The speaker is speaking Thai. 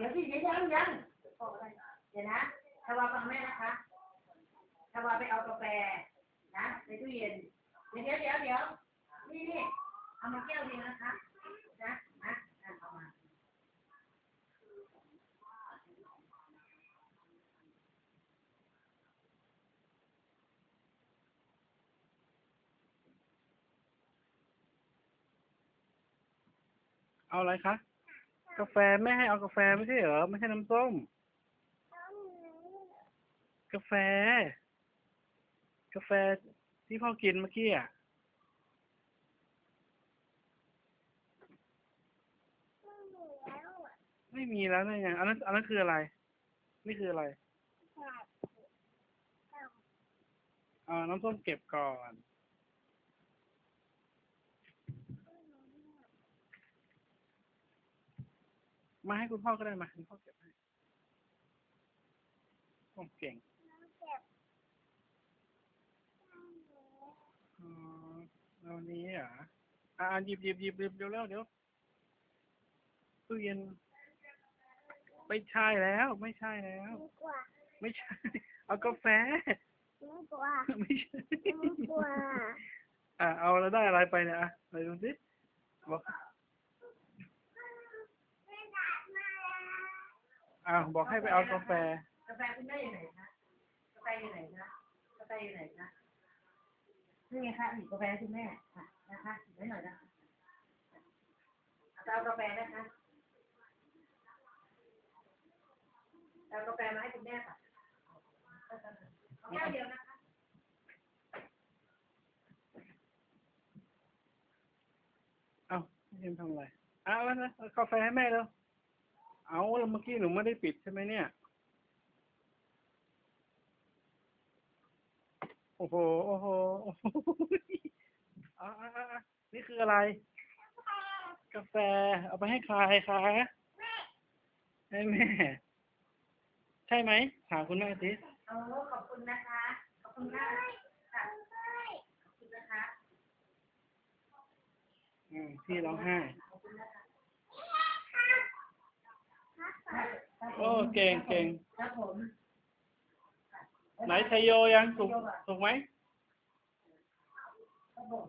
ดี๋ยวสิเดี๋ยวยังยังเดี๋ยวนะชาวาฟังแม่นะคะชาวาไปเอากาแฟนะในตู้เย็น เดี๋ยวเดี๋ยวเดี๋ยวนี่นี่เอามาแก้วดีนะคะนะนะเอามาเอาอะไรคะ กาแฟแม่ให้เอากาแฟไม่ใช่เหรอไม่ใช่น้ำส้ม กาแฟ กาแฟที่พ่อกินเมื่อกี้อะไม่มีแล้วนี่ไงอันนั้นอันนั้นคืออะไร นี่คืออะไรอ่าน้ำส้มเก็บก่อน มาให้คุณพ่อก็ได้มาคุณพ่อเก็บให้ผมเก่งอ๋อเอาอันนี้เหรออ่าหยิบหยิบหยิบหยิบเดี๋ยวแล้วเดี๋ยวตู้เย็นไม่ใช่แล้ว ไม่ใช่แล้วกว่าไม่ใช่ เอากาแฟไม่กว่าไม่ใช่ไม่กว่าอ่าเอาแล้วได้อะไรไปเนี่ยอะไหนดูสิบอก อ่าบอกให้ไปเอากาแฟ กาแฟคุณแม่อยู่ไหนคะกาแฟอยู่ไหนคะกาแฟอยู่ไหนคะนี่ไงคะหยิบกาแฟให้คุณแม่ค่ะนะคะหยิบไว้หน่อยนะคะเอาเอากาแฟนะคะเอากาแฟมาให้คุณแม่ค่ะเอาแก้วเดียวนะคะเอาเอ็มทำอะไรเอาแล้วนะเอากาแฟให้แม่แล้ว เอาแล้วเมื่อกี้หนูไม่ได้ปิดใช่ไหมเนี่ย โอ้โห โอ้โหโอ้โหอ่าอ่าอ่านี่คืออะไร กาแฟ เอาไปให้ใครคะให้แม่ ใช่ไหม ถามคุณแม่สิโอ้ขอบคุณนะคะ ขอบคุณมากค่ะขอบคุณนะคะ อืมพี่ร้องไห้ เก่งเก่งครับผมไหนชัยโยยังถูกถูกไหมครับผม